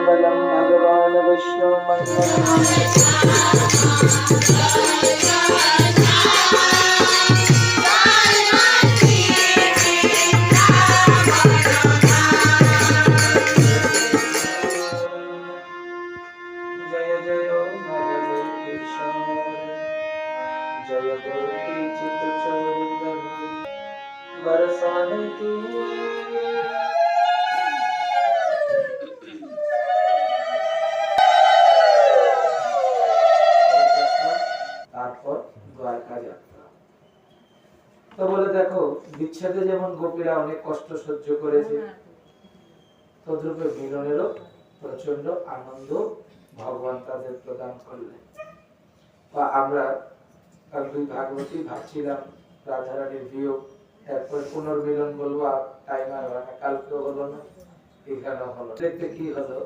मङ्गलं भगवान् विष्णुमङ्गलम् তো বলে দেখো, বিচ্ছেদে যেমন গোপীরা অনেক কষ্ট সহ্য করেছে, তদ্রূপে মিলনেরও প্রচণ্ড আনন্দ ভগবান তাদের প্রদান করলেন। বা আমরা দুই ভাগবতী ভাবছিলাম, রাধারানীর বিয়োগ, এরপর পুনর্মিলন বলব টাইম আর হয় না কালকেও হলো না, এখানেও হলো দেখতে কি হলো?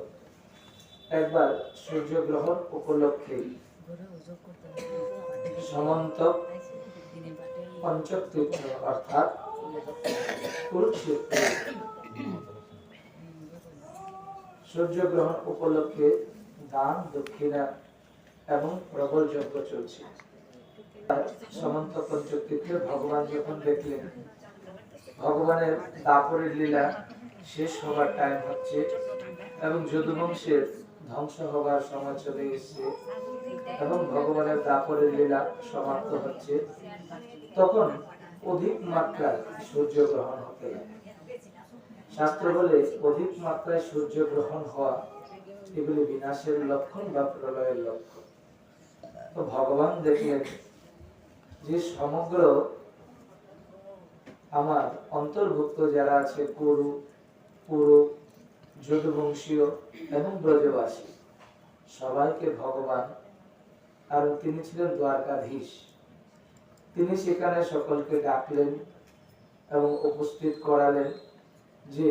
একবার সূর্য সূর্যগ্রহণ উপলক্ষে সমন্ত তীর্থ অর্থাৎ সূর্যগ্রহণ উপলক্ষে দান, দক্ষিণা এবং প্রবল যজ্ঞ চলছে। সমন্ত পঞ্চতীর্থে ভগবান যখন দেখলেন, ভগবানের দাপরের লীলা শেষ হবার টাইম হচ্ছে এবং যদুবংশের ধ্বংস হবার সময় চলে এসেছে এবং ভগবানের দাপরের লীলা সমাপ্ত হচ্ছে। তখন অধিক মাত্রায় সূর্য গ্রহণ হতে লাগে। শাস্ত্র বলে, অধিক মাত্রায় সূর্য গ্রহণ হওয়া এগুলি বিনাশের লক্ষণ বা প্রলয়ের লক্ষণ। তো ভগবান দেখলেন যে সমগ্র আমার অন্তর্ভুক্ত যারা আছে কুরু পুরু, যদুবংশীয় এবং ব্রজবাসী, সবাইকে ভগবান। কারণ তিনি ছিলেন দ্বারকাধীশ। তিনি সেখানে সকলকে ডাকলেন এবং উপস্থিত করালেন যে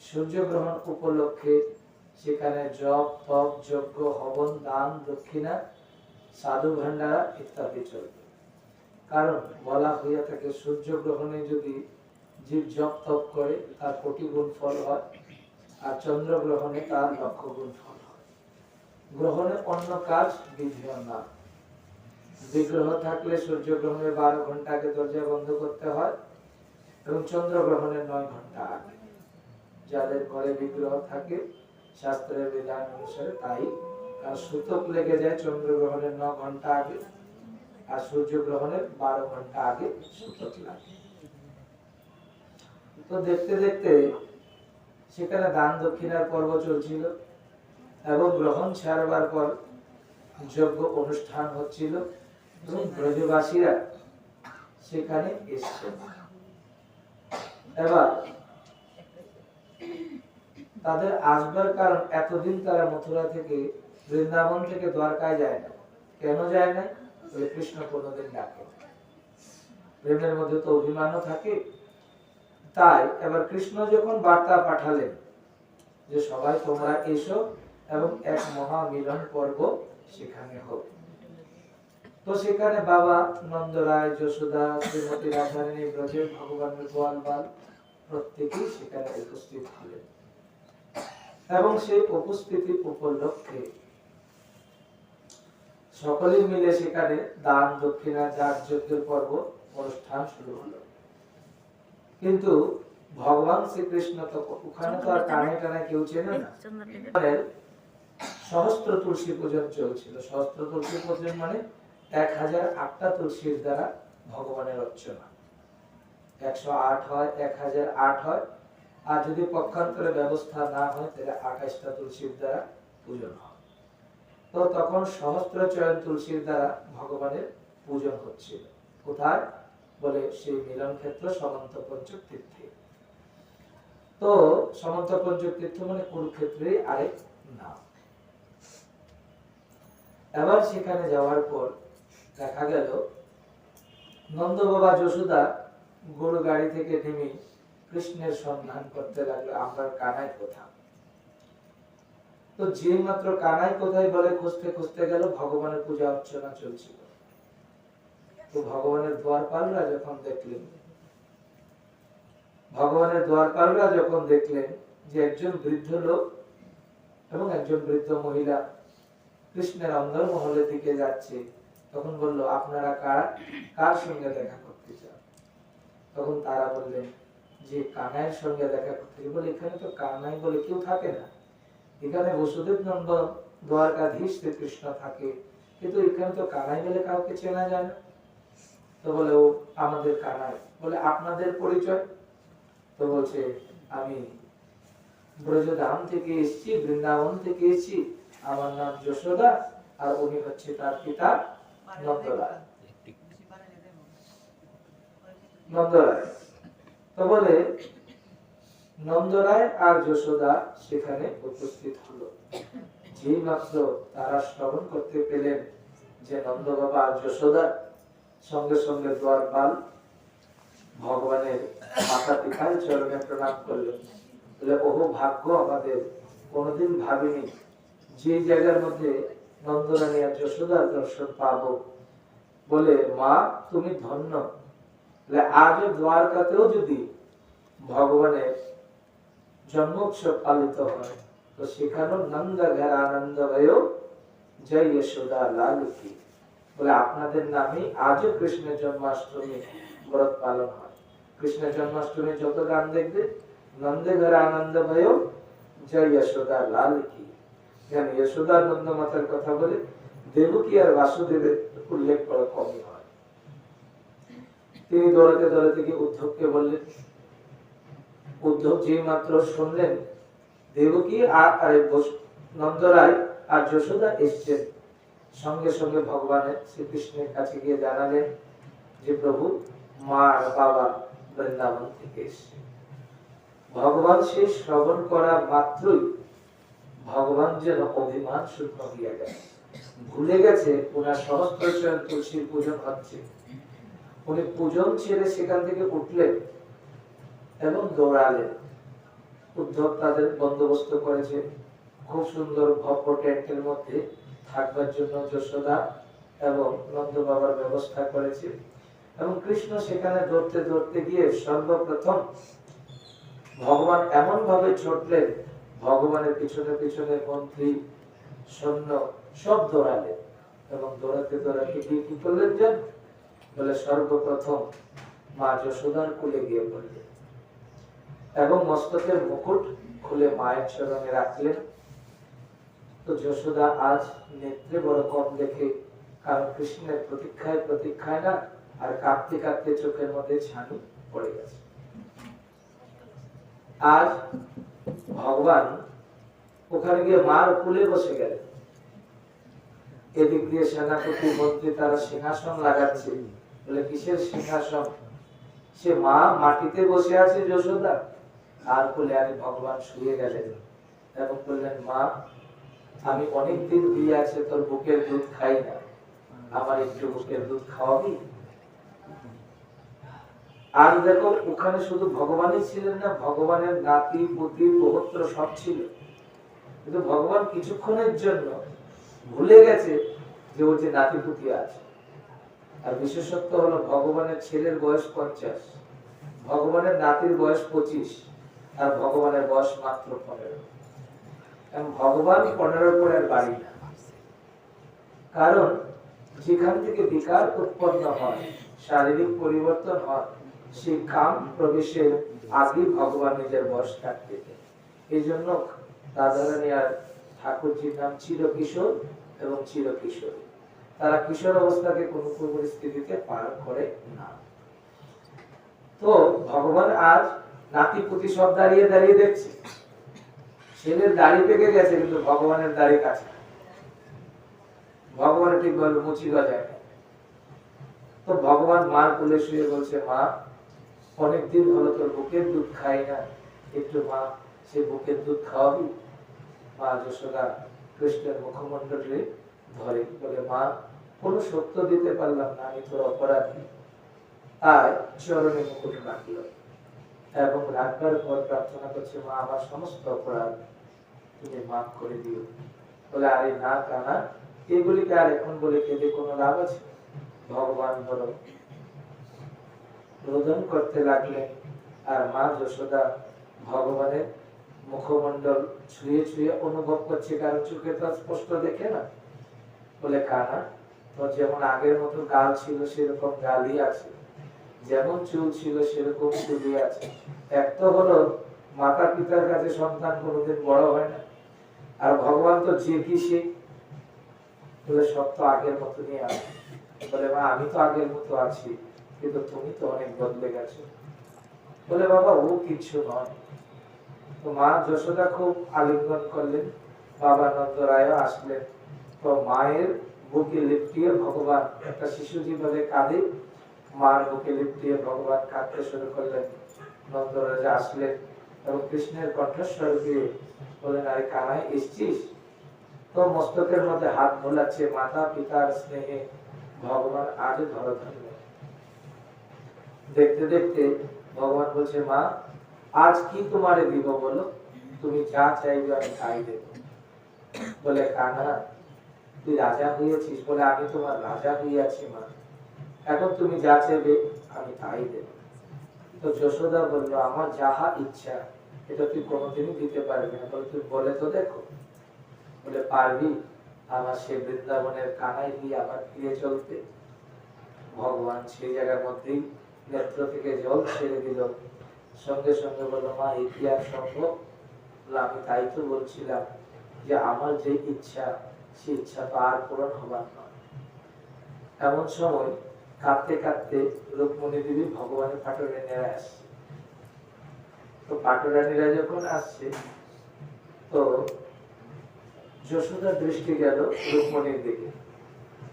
সূর্যগ্রহণ উপলক্ষে সেখানে জপ, তপ, যজ্ঞ, হবন, দান, দক্ষিণা, সাধু ভান্ডারা ইত্যাদি চলবে। কারণ বলা হইয়া থাকে, সূর্যগ্রহণে যদি জীব জপ, তপ করে, তার কোটি গুণ ফল হয়, আর চন্দ্রগ্রহণে তার লক্ষ গুণ ফল হয়। গ্রহণে অন্য কাজ বিধিও না। বিগ্রহ থাকলে সূর্যগ্রহণের বারো ঘণ্টা দরজা বন্ধ করতে হয় এবং চন্দ্রগ্রহণের নয় ঘণ্টা আগে। যাদের ঘরে বিগ্রহ থাকে, শাস্ত্রের বিধান অনুসারে তাই। আর সূতক লেগে যায় চন্দ্রগ্রহণের ন ঘণ্টা আগে আর সূর্যগ্রহণের বারো ঘণ্টা আগে সূতক লাগে। তো দেখতে দেখতে সেখানে দান দক্ষিণার পর্ব চলছিল এবং গ্রহণ ছাড়বার পর যজ্ঞ অনুষ্ঠান হচ্ছিল। এবং ব্রজবাসীরা সেখানে এসছে এবার, তাদের আসবার কারণ এতদিন তারা মথুরা থেকে বৃন্দাবন থেকে দ্বারকায় যায় না। কেন যায় না? ওই কৃষ্ণ কোনোদিন ডাকে প্রেমের মধ্যে তো অভিমানও থাকে। তাই এবার কৃষ্ণ যখন বার্তা পাঠালেন যে সবাই তোমরা এসো এবং এক মহা মিলন পর্ব সেখানে হোক তো সেখানে বাবা নন্দরায় যশোদা শ্রীমতী রাধারানী ব্রজের ভগবানের প্রত্যেকেই সেখানে উপস্থিত হলেন। এবং সেই উপস্থিতি উপলক্ষে সকলেই মিলে সেখানে দান দক্ষিণা যাগ যজ্ঞের পর্ব অনুষ্ঠান শুরু হলো। কিন্তু ভগবান শ্রীকৃষ্ণ তো ওখানে তো আর টানে টানে কেউ চেনে না। সহস্র তুলসী পূজন চলছিল। সহস্র তুলসী পূজন মানে এক হাজার আটটা তুলসীর দ্বারা ভগবানের অর্চনা। একশো আট হয়, এক হাজার আট হয়। আর যদি পক্ষান্তরে ব্যবস্থা না হয়, তাহলে আঠাশটা তুলসীর দ্বারা পূজন হয়। তো তখন সহস্র চয়ন তুলসীর দ্বারা ভগবানের পূজন হচ্ছিল। কোথায়? বলে সেই মিলন ক্ষেত্র সমন্ত পঞ্চক তীর্থে তো সমন্ত পঞ্চক তীর্থ মানে কুরুক্ষেত্রে আরেক নাম। এবার সেখানে যাওয়ার পর দেখা গেল নন্দ বাবা যশোদা গরু গাড়ি থেকে নেমে কৃষ্ণের সন্ধান করতে লাগল, আমরা কানাই কোথাও? তো যে মাত্র কানাই কোথায় বলে খুঁজতে খুঁজতে গেল, ভগবানের পূজা অর্চনা চলছিল। তো ভগবানের দ্বারপালরা যখন দেখলেন, ভগবানের দ্বারপালরা যখন দেখলেন যে একজন বৃদ্ধ লোক এবং একজন বৃদ্ধ মহিলা কৃষ্ণের অন্দর মহলের দিকে যাচ্ছে তখন বলল, আপনারা কার কার সঙ্গে দেখা করতে চান? তখন তারা বললেন যে কানাইয়ের সঙ্গে দেখা করতে। বলে, এখানে তো কানাই বলে কেউ থাকে না। এখানে বসুদেব নন্দ দ্বারকাধীশ শ্রীকৃষ্ণ থাকে। কিন্তু এখানে তো কানাই বলে কাউকে চেনা যায় না। তো বলে, ও আমাদের কানাই। বলে, আপনাদের পরিচয়? তো বলছে, আমি ব্রজধাম থেকে এসেছি, বৃন্দাবন থেকে এসেছি। আমার নাম যশোদা, আর উনি হচ্ছে তার পিতা নন্দরায়। নন্দরায় আর যশোদা সেখানে উপস্থিত হলো। যেই মাত্র তারা শ্রবণ করতে পেলেন, যে নন্দ বাবা আর যশোদা সঙ্গে সঙ্গে দ্বারপাল ভগবানের মাতা পিতার চরণে প্রণাম করলেন। বলে, ওহো, ভাগ্য আমাদের। কোনোদিন ভাবিনি যে জায়গার মধ্যে নন্দরানী আর যশোদার দর্শন পাবো বলে, মা, তুমি ধন্য। বলে আজও দ্বারকাতেও যদি ভগবানের জন্মোৎসব পালিত হয়, তো সেখানেও নন্দ ঘর আনন্দ ভয় জয় যশোদা লাল কি বলে, আপনাদের নামে আজও কৃষ্ণের জন্মাষ্টমী ব্রত পালন হয়। কৃষ্ণের জন্মাষ্টমী যত গান দেখবে, নন্দে ঘর আনন্দ ভয় জয় যশোদা লাল কি এখানে যশোদা নন্দ মাতার কথা বলে, দেবকী আর বাসুদেবের উল্লেখ করা কমই হয়। তিনি দৌড়াতে দৌড়াতে গিয়ে উদ্ধবকে বললেন, উদ্ধব যে মাত্র শুনলেন, দেবকী আর নন্দরায় আর যশোদা এসছেন। সঙ্গে সঙ্গে ভগবানের শ্রীকৃষ্ণের কাছে গিয়ে জানালেন যে প্রভু মা আর বাবা বৃন্দাবন থেকে এসছে ভগবান সে শ্রবণ করা মাত্রই ভগবান যেন অভিমান শূন্য হইয়া গেছে ভুলে গেছে ওনার সমস্ত স্বয়ং তুলসীর পূজন হচ্ছে উনি পূজন ছেড়ে সেখান থেকে উঠলেন এবং দৌড়ালেন। উদ্ধব তাদের বন্দোবস্ত করেছে। খুব সুন্দর ভব্য টেন্টের মধ্যে থাকবার জন্য যশোদা এবং নন্দ বাবার ব্যবস্থা করেছে এবং কৃষ্ণ সেখানে দৌড়তে দৌড়তে গিয়ে সর্বপ্রথম ভগবান এমন ভাবে ছুটলেন ভগবানের পিছনে পিছনে মন্ত্রী, সৈন্য, সব দৌড়ালেন এবং দৌড়াতে দৌড়াতে গিয়ে কি করলেন জান বলে সর্বপ্রথম মা যশোদার কোলে গিয়ে পড়লেন। এবং মস্তকের মুকুট খুলে মায়ের চরণে রাখলেন। তো যশোদা আজ নেত্রে বড় কম দেখে, কারণ কৃষ্ণের প্রতীক্ষায় প্রতীক্ষায় না, আর কাঁপতে কাঁপতে চোখের মধ্যে ছানি পড়ে গেছে। আজ ভগবান ওখানে গিয়ে মার কুলে বসে গেলেন এদিক দিয়ে সেনাপতি, মন্ত্রী তারা সিংহাসন লাগাচ্ছে। বলে, কিসের সিংহাসন? সে মা মাটিতে বসে আছে যশোদা। আর বলে আমি ভগবান শুয়ে গেলেন এবং বললেন, মা, আমি অনেকদিন দিয়ে আছে, তোর বুকের দুধ খাই না। আমার একটু বুকের দুধ খাওয়াবি? আর দেখো, ওখানে শুধু ভগবানই ছিলেন না, ভগবানের নাতি, পুতি পবিত্র সব ছিল। কিন্তু ভগবান কিছুক্ষণের জন্য ভুলে গেছে যে ওর যে নাতি, পুতি আছে। আর বিশেষত্ব হলো ভগবানের ছেলের বয়স পঞ্চাশ, ভগবানের নাতির বয়স পঁচিশ, আর ভগবানের বয়স মাত্র পনেরো। এবং ভগবান পনেরো পরের বাড়ি না। কারণ যেখান থেকে বিকার উৎপন্ন হয়, শারীরিক পরিবর্তন হয় সেই কাম প্রবেশের আগে ভগবান নিজের কাটতে দেন। এই জন্য রাধারানী আর ঠাকুরজির নাম চির কিশোর এবং চির কিশোরী তারা কিশোর অবস্থাকে কোনো পরিস্থিতিতে পার করে না তো ভগবান আজ নাতি পুতি সব দাঁড়িয়ে দাঁড়িয়ে দেখছে ছেলের দাড়ি পেকে গেছে, কিন্তু ভগবানের দাড়ি কাছে। ভগবান ঠিক বলবে মুছি গজায়। তো ভগবান মার কোলে শুয়ে বলছে, মা অনেকদিন হলো তোর বুকের দুধ খাই না। একটু মা সে বুকের দুধ খাওয়াবি? মা যশোদা কৃষ্ণের মুখমণ্ডলে ধরে বলে, মা, কোনো সত্য দিতে পারলাম না, আমি তোর অপরাধী। আর চরণে মুকুট রাখল এবং রাখবার পর প্রার্থনা করছে, মা, আমার সমস্ত অপরাধ তুমি মাফ করে দিও। বলে, আরে না, কানা, এগুলিকে আর এখন বলে কেঁদে কোনো লাভ আছে? ভগবান বলো রোদন করতে লাগলেন। আর মা যশোদা ভগবানের মুখমণ্ডল ছুঁয়ে ছুঁয়ে অনুভব করছে কারণ চোখে তো স্পষ্ট দেখে না। বলে কানা তো যেমন আগের মতো গাল ছিল, সেরকম গালই আছে। যেমন চুল ছিল, সেরকম চুলই আছে। এক তো হলো মাতা পিতার কাছে সন্তান কোনোদিন বড় হয় না। আর ভগবান তো যে কি সে, বলে, সব তো আগের মতনই আছে। বলে, মা, আমি তো আগের মতো আছি। কিন্তু তুমি তো অনেক বদলে গেছো। বলে, বাবা, ও কিছু নয়। তো মা যশোদা খুব আলিঙ্গন করলেন। বাবা নন্দ রায় আসলেন। তো মায়ের বুকে লিপটিয়ে ভগবান একটা শিশু যেভাবে কাঁদে। মার বুকে লিপটিয়ে ভগবান কাঁদতে শুরু করলেন। নন্দ রাজা আসলেন এবং কৃষ্ণের কণ্ঠস্বর দিয়ে বলেন, আরে কানাই, এসছিস? তো মস্তকের মধ্যে হাত ভোলাচ্ছে মাতা পিতার স্নেহে। ভগবান আজ ধরো ধন্য দেখতে দেখতে ভগবান বলছে, মা, আজ কি তোমারে দিব বলো? তুমি যা চাইবে আমি তাই দেব। বলে, কানা, তুই রাজা হয়েছিস বলে আমি তোমার রাজা হইয়াছি, মা। এখন তুমি যা চাইবে আমি তাই দেব। তো যশোদা বলল, আমার যাহা ইচ্ছা, এটা তুই কোনোদিনই দিতে পারবি না। বলে, তুই বলে তো দেখো। বলে, পারবি আমার সে বৃন্দাবনের কানায় দিয়ে আবার ফিরে চলতে? ভগবান সেই জায়গার মধ্যেই নেত্র থেকে জল ছেড়ে দিল। সঙ্গে সঙ্গে বলল, মা আর সম্ভব? আমি তাই তো বলছিলাম যে, আমার যে ইচ্ছা, সে ইচ্ছা আর পূরণ হবার নয়। এমন সময় কাঁদতে কাঁদতে রুক্মণী দেবী ভগবানের পাটরে নিয়ে আসছে। তো পাটরানীরা যখন আসছে, তো যশোদার দৃষ্টি গেল রুক্মণীর দিকে।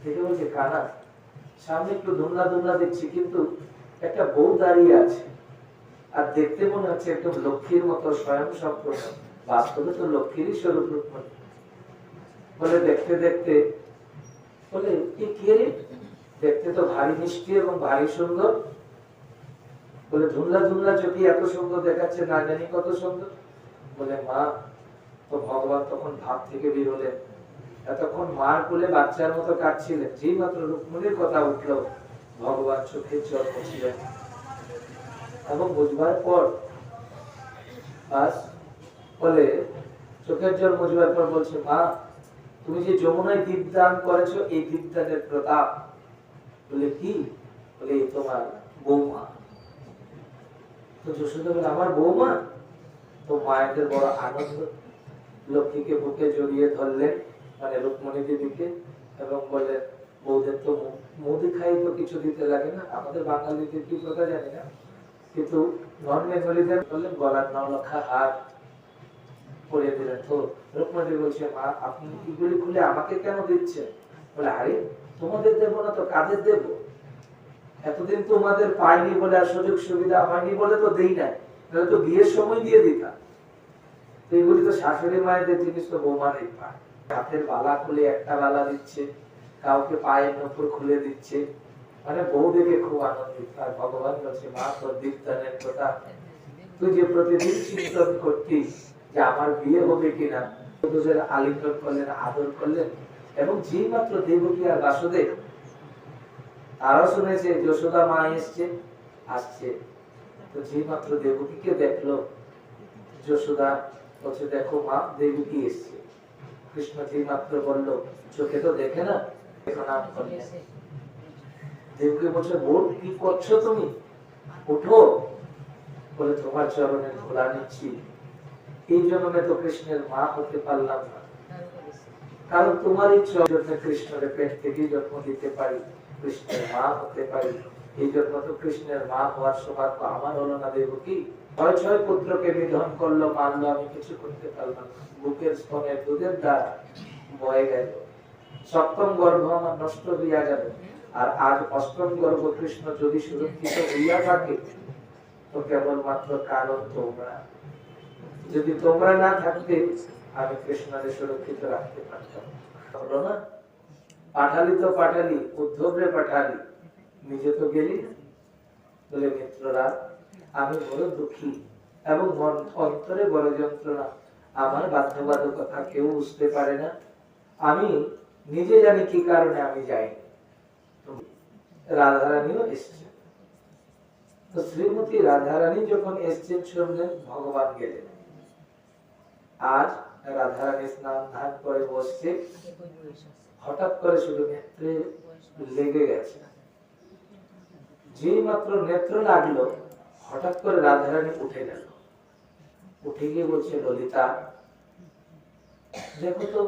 দেখে বলছে, কানা, সামনে একটু ধুমলা ধুমলা দেখছি কিন্তু একটা বউ দাঁড়িয়ে আছে। আর দেখতে মনে হচ্ছে একদম লক্ষ্মীর মতো স্বয়ং সম্পূর্ণ। বাস্তবে তো লক্ষ্মীরই স্বরূপ রুক্মণী বলে দেখতে দেখতে, বলে, এ কে রে? দেখতে তো ভারী মিষ্টি এবং ভারী সুন্দর। বলে, ধুমলা ধুমলা চোখে এত সুন্দর দেখাচ্ছে, না জানি কত সুন্দর। বলে, মা, তো ভগবান তখন ভাব থেকে বেরোলেন এতক্ষণ মার কোলে বাচ্চার মতো কাটছিলেন যেই মাত্র রুক্মণীর কথা উঠল ভগবান চোখের জল মুছিলেন এবং বুঝবার পর বাস বলে, চোখের জল মুছবার পর বলছে, মা, তুমি যে যমুনায় দীপদান করেছ, এই দীপদানের প্রতাপ। বলে, কি? বলে, তোমার বৌমা। তো যশোদা বলে, আমার বৌমা? তো মায়েদের বড় আনন্দ লক্ষ্মীকে বুকে জড়িয়ে ধরলেন মানে রুক্মণী দেবীকে, এবং বললেন বৌদের তো মুদি খাই তো কিছু দিতে লাগে না। আমাদের বাঙালিদের কি কথা জানি না? কিন্তু নন বেঙ্গলিদের বললেন গলার নলখা হার পরিয়ে দিলেন। তো রুক্মণী বলছে, মা, আপনি এগুলি খুলে আমাকে কেন দিচ্ছেন? বলে, আরে, তোমাদের দেবো না তো, কাদের দেবো? এতদিন তোমাদের পাইনি বলে আর সুযোগ সুবিধা হয়নি বলে তো দেই নাই। নাহলে তো বিয়ের সময় দিয়ে দিতাম। তো এগুলি তো শাশুড়ি মায়েদের জিনিস তো বৌমারাই পায় হাতের বালা খুলে একটা বালা দিচ্ছে। কাউকে পায়ের নপুর খুলে দিচ্ছে। মানে বউ দেখে খুব আনন্দিত। আর ভগবান বলছে, মা, তোর দীপদানের কথা? তুই যে প্রতিদিন চিন্তন করতি যে আমার বিয়ে হবে কিনা দুজনের আলিঙ্গন করলেন, আদর করলেন, এবং যেই মাত্র দেবকী আর বাসুদেব, তারাও শুনেছে, যশোদা মা এসছে, আসছে। তো যেই মাত্র দেবকীকে দেখল, যশোদা বলছে, দেখো মা, দেবকী এসছে। কৃষ্ণ যেই মাত্র বলল, চোখে তো দেখে না? দেবকী বলছে, বোন, কি করছ তুমি? উঠো। বলে, তোমার চরণে ধোলা নিচ্ছি। এই জন্মে তো কৃষ্ণের মা হতে পারলাম না। কারণ তোমার ইচ্ছা কৃষ্ণের পেট থেকে জন্ম দিতে পারি, কৃষ্ণের মা হতে পারি। এই জন্য তো কৃষ্ণের মা হওয়ার সৌভাগ্য আমার হলো না, দেব কি? ছয় ছয় পুত্রকে নিধন করল মানলো আমি কিছু করতে পারলাম। বুকের স্তনের দুধের দ্বারা বয়ে গেল। সপ্তম গর্ভ আমার নষ্ট হইয়া যাবে। আর আজ অষ্টম গর্ভ কৃষ্ণ যদি সুরক্ষিত হইয়া থাকে, তো কেবলমাত্র কারণ তোমরা। যদি তোমরা না থাকতে, আমি কৃষ্ণকে সুরক্ষিত রাখতে পারতাম পাঠালি তো পাঠালি উদ্ধবরে পাঠালি। নিজে তো গেলি বলে, মিত্ররা, আমি বড় দুঃখী এবং মন অন্তরে বড় যন্ত্রণা। আমার বাধ্যবাধকতা কেউ বুঝতে পারে না। আমি নিজে জানি কি কারণে আমি যাইনি। রাধারানীও এসছে তো শ্রীমতী রাধারানী যখন এসছেন শুনলেন ভগবান গেলেন। আজ রাধারানী স্নান ধান করে বসছে হঠাৎ করে শুধু নেত্রে লেগে গেছে। যেই মাত্র নেত্র লাগল, হঠাৎ করে রাধারানী উঠে গেল। উঠে গিয়ে বলছে, ললিতা, দেখো তো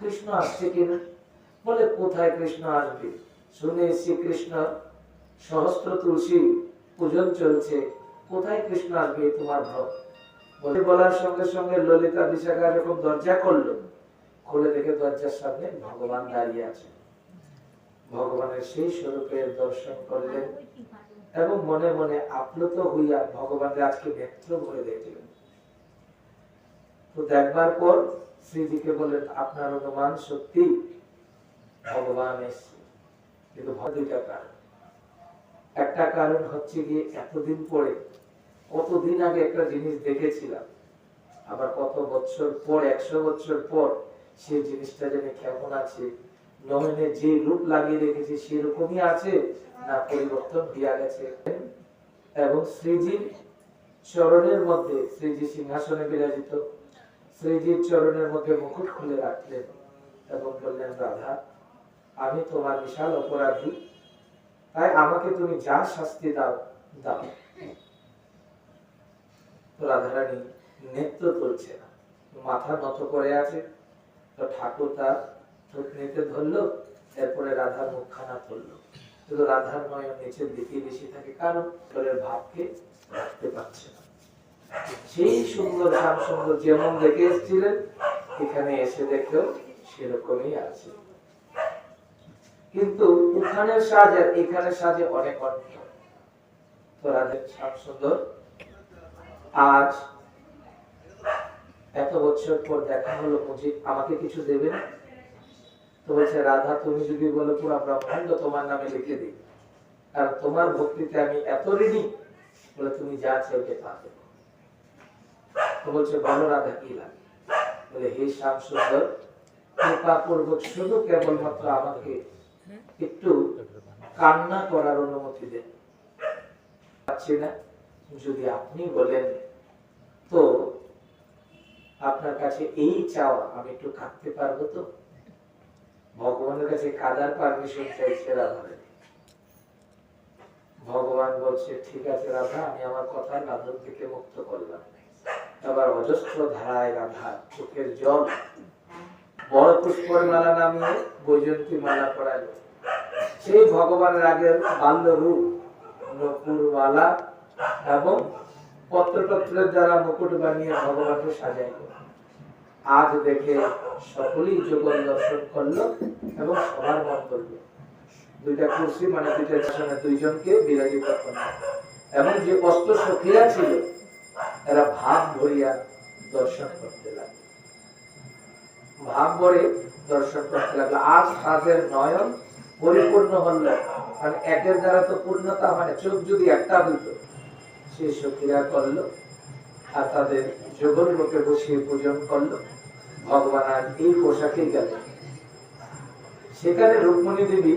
কৃষ্ণ আসছে কিনা? বলে, কোথায় কৃষ্ণ আসবে? শুনে শ্রীকৃষ্ণ সহস্র তুলসী পূজন চলছে। কোথায় কৃষ্ণ আসবে তোমার ভক্ত বলে বলার সঙ্গে সঙ্গে ললিতা বিশাখা যখন দরজা করল, খুলে দেখে দরজার সামনে ভগবান দাঁড়িয়ে আছে। ভগবানের সেই স্বরূপের দর্শন করলেন এবং মনে মনে আপ্লুত হইয়া ভগবানের আজকে নেত্র করে দেখলেন তো দেখবার পর শ্রীজিকে বললেন আপনার অনুমান সত্যি? ভগবান এসছে। কিন্তু ভয় দুইটা কারণ। একটা কারণ হচ্ছে গিয়ে এতদিন পরে, কতদিন আগে একটা জিনিস দেখেছিলাম, আবার কত বছর পর, একশো বছর পর সেই জিনিসটা যেন কেমন আছে, নয়নে যে রূপ লাগিয়ে রেখেছে সেরকমই আছে না পরিবর্তন দিয়া গেছে? এবং শ্রীজির চরণের মধ্যে, শ্রীজি সিংহাসনে বিরাজিত শ্রীজির চরণের মধ্যে মুকুট খুলে রাখলেন এবং বললেন, রাধা, আমি তোমার বিশাল অপরাধী। তাই আমাকে তুমি যা শাস্তি দাও দাও। রাধারানী নেত্র তুলছে না, মাথা নত করে আছে। তো ঠাকুর তার থুতনিতে ধরলো, এরপরে রাধার মুখখানা তুললো। কিন্তু রাধার নয় নিচের দিকে বেশি থাকে, কারণ ভাবকে রাখতে পারছে না। সেই সুন্দর শ্যাম সুন্দর যেমন দেখে এসেছিলেন, এখানে এসে দেখেও সেরকমই আছে। কিন্তু ওখানের সাজ আর এখানের সাজে অনেক শ্যাম সুন্দর, আজ এত বছর পর দেখা হলো মুজিব, আমাকে কিছু দেবেন? তো বলছে, রাধা, তুমি যদি বলো পুরো ব্রহ্মাণ্ড তোমার নামে লিখে দিই। আর তোমার ভক্তিতে আমি এত ঋণী, বলে তুমি যা চাইবে তা দেবো। বলছে কি লাগে? হে শ্যাম সুন্দর শুধু কেবলমাত্র আমাকে একটু কান্না করার অনুমতি দেন পাচ্ছি না। যদি আপনি বলেন, তো আপনার কাছে এই চাওয়া, আমি একটু কাঁদতে পারব তো? ভগবানের কাছে কাদার পারমিশন চাইছে রাধা ভগবান বলছে, ঠিক আছে রাধা, আমি আমার কথা বাঁধন থেকে মুক্ত করলাম। এবার অজস্র ধারায় রাধা, চোখের জল বড় পুষ্পর মালা নামিয়ে বৈজন্তী মালা পড়ালো সেই ভগবানের আগের বাল্য রূপ নকুর মালা এবং পত্রপত্রের দ্বারা মুকুট বানিয়ে ভগবানকে সাজাইল। আজ দেখে সকলেই যোগন দর্শন করল এবং সবার মন করল। দুইটা কুর্সি মানে দুইটা দুইজনকে বিরাজিত করল। এবং যে অস্ত্র সখিয়া ছিল এরা ভাব ভরিয়া দর্শন করতে লাগল। ভাব ভরে দর্শন করতে লাগল। আজ তাদের নয়ন পরিপূর্ণ হল মানে একের দ্বারা তো পূর্ণতা মানে চোখ যদি একটা হইতো, সে সখীরা করল আর তাদের যোগন লোকে বসিয়ে পূজন করল। ভগবান আর এই পোশাকেই গেল। সেখানে রুক্মণী দেবী